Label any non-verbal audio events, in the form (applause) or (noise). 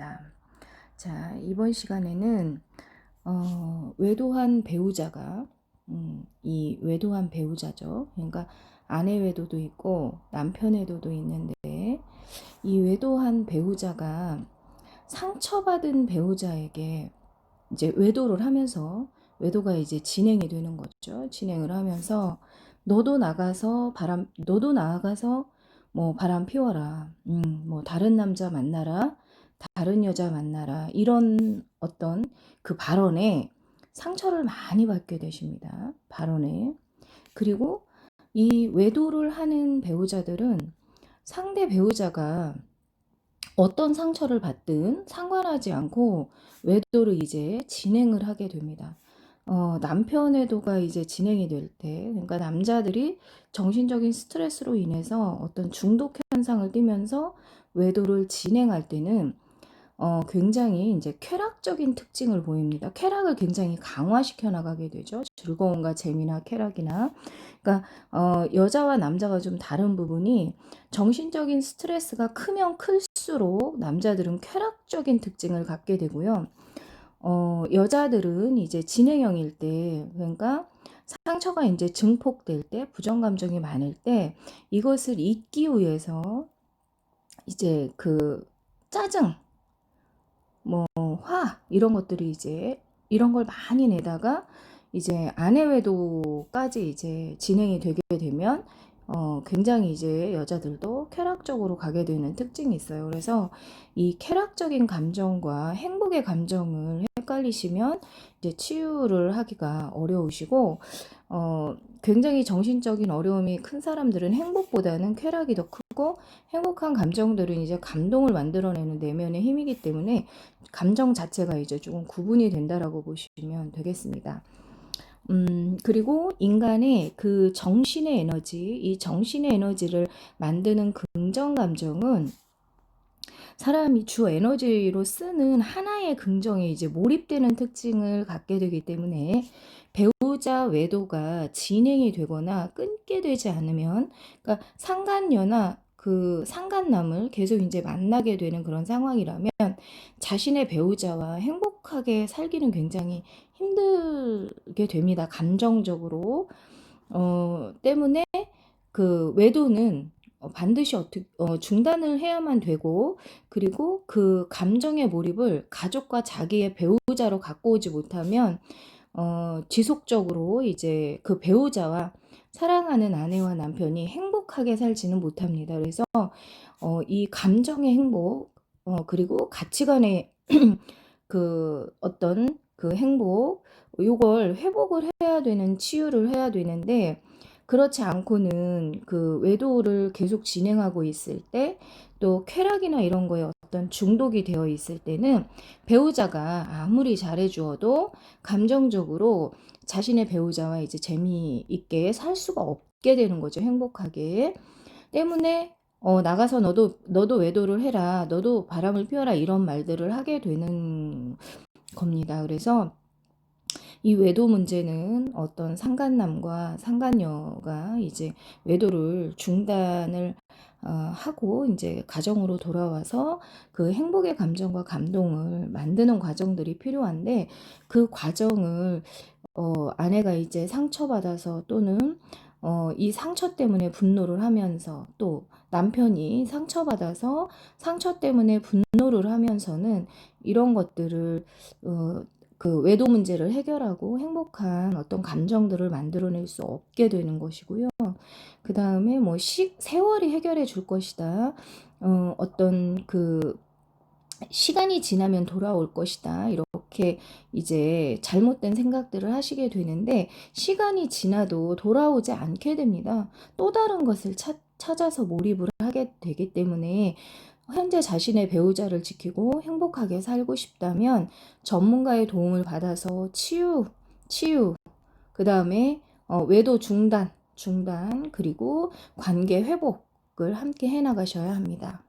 되겠습니다. 자, 이번 시간에는 어, 외도한 배우자가 음, 이 외도한 배우자죠. 그러니까 아내 외도도 있고 남편 외도도 있는데 이 외도한 배우자가 상처받은 배우자에게 이제 외도를 하면서 외도가 이제 진행이 되는 거죠. 진행을 하면서 너도 나가서 바람 너도 나가서 뭐 바람 피워라. 음, 뭐 다른 남자 만나라. 다른 여자 만나라. 이런 어떤 그 발언에 상처를 많이 받게 되십니다. 발언에. 그리고 이 외도를 하는 배우자들은 상대 배우자가 어떤 상처를 받든 상관하지 않고 외도를 이제 진행을 하게 됩니다. 어, 남편 외도가 이제 진행이 될 때, 그러니까 남자들이 정신적인 스트레스로 인해서 어떤 중독 현상을 띠면서 외도를 진행할 때는 어, 굉장히 이제 쾌락적인 특징을 보입니다. 쾌락을 굉장히 강화시켜 나가게 되죠. 즐거움과 재미나 쾌락이나. 그러니까 어, 여자와 남자가 좀 다른 부분이 정신적인 스트레스가 크면 클수록 남자들은 쾌락적인 특징을 갖게 되고요. 어, 여자들은 이제 진행형일 때, 그러니까 상처가 이제 증폭될 때, 부정감정이 많을 때, 이것을 잊기 위해서 이제 그 짜증, 뭐, 화, 이런 것들이 이제 이런 걸 많이 내다가 이제 아내 외도까지 이제 진행이 되게 되면 어, 굉장히 이제 여자들도 쾌락적으로 가게 되는 특징이 있어요. 그래서 이 쾌락적인 감정과 행복의 감정을 헷갈리시면 이제 치유를 하기가 어려우시고, 어, 굉장히 정신적인 어려움이 큰 사람들은 행복보다는 쾌락이 더 크고, 행복한 감정들은 이제 감동을 만들어내는 내면의 힘이기 때문에 감정 자체가 이제 조금 구분이 된다라고 보시면 되겠습니다. 음, 그리고 인간의 그 정신의 에너지, 이 정신의 에너지를 만드는 긍정 감정은 사람이 주 에너지로 쓰는 하나의 긍정에 이제 몰입되는 특징을 갖게 되기 때문에 배우자 외도가 진행이 되거나 끊게 되지 않으면, 그러니까 상간녀나 그 상간남을 계속 이제 만나게 되는 그런 상황이라면 자신의 배우자와 행복하게 살기는 굉장히 힘들게 됩니다. 감정적으로. 어, 때문에 그 외도는 반드시 어떻게 어, 중단을 해야만 되고 그리고 그 감정의 몰입을 가족과 자기의 배우자로 갖고 오지 못하면 어, 지속적으로 이제 그 배우자와 사랑하는 아내와 남편이 행 복하게 살지는 못합니다. 그래서 어, 이 감정의 행복 어, 그리고 가치관의 (clears throat) 그 어떤 그 행복 요걸 회복을 해야 되는 치유를 해야 되는데 그렇지 않고는 그 외도를 계속 진행하고 있을 때 또 쾌락이나 이런 거에 어떤 중독이 되어 있을 때는 배우자가 아무리 잘해 주어도 감정적으로 자신의 배우자와 이제 재미있게 살 수가 없게 되는 거죠. 행복하게. 때문에 어, 나가서 너도 너도 외도를 해라. 너도 바람을 피워라. 이런 말들을 하게 되는 겁니다. 그래서 이 외도 문제는 어떤 상간남과 상간녀가 이제 외도를 중단을 어, 하고 이제 가정으로 돌아와서 그 행복의 감정과 감동을 만드는 과정들이 필요한데 그 과정을 어, 아내가 이제 상처받아서 또는 어, 이 상처 때문에 분노를 하면서 또 남편이 상처받아서 상처 때문에 분노를 하면서는 이런 것들을 어, 그 외도 문제를 해결하고 행복한 어떤 감정들을 만들어낼 수 없게 되는 것이고요. 그 다음에 뭐 시, 세월이 해결해 줄 것이다. 어, 어떤 그 시간이 지나면 돌아올 것이다. 이렇게 이제 잘못된 생각들을 하시게 되는데 시간이 지나도 돌아오지 않게 됩니다. 또 다른 것을 찾, 찾아서 몰입을 하게 되기 때문에 현재 자신의 배우자를 지키고 행복하게 살고 싶다면 전문가의 도움을 받아서 치유, 치유, 그 다음에 어, 외도 중단, 중단, 그리고 관계 회복을 함께 해 나가셔야 합니다.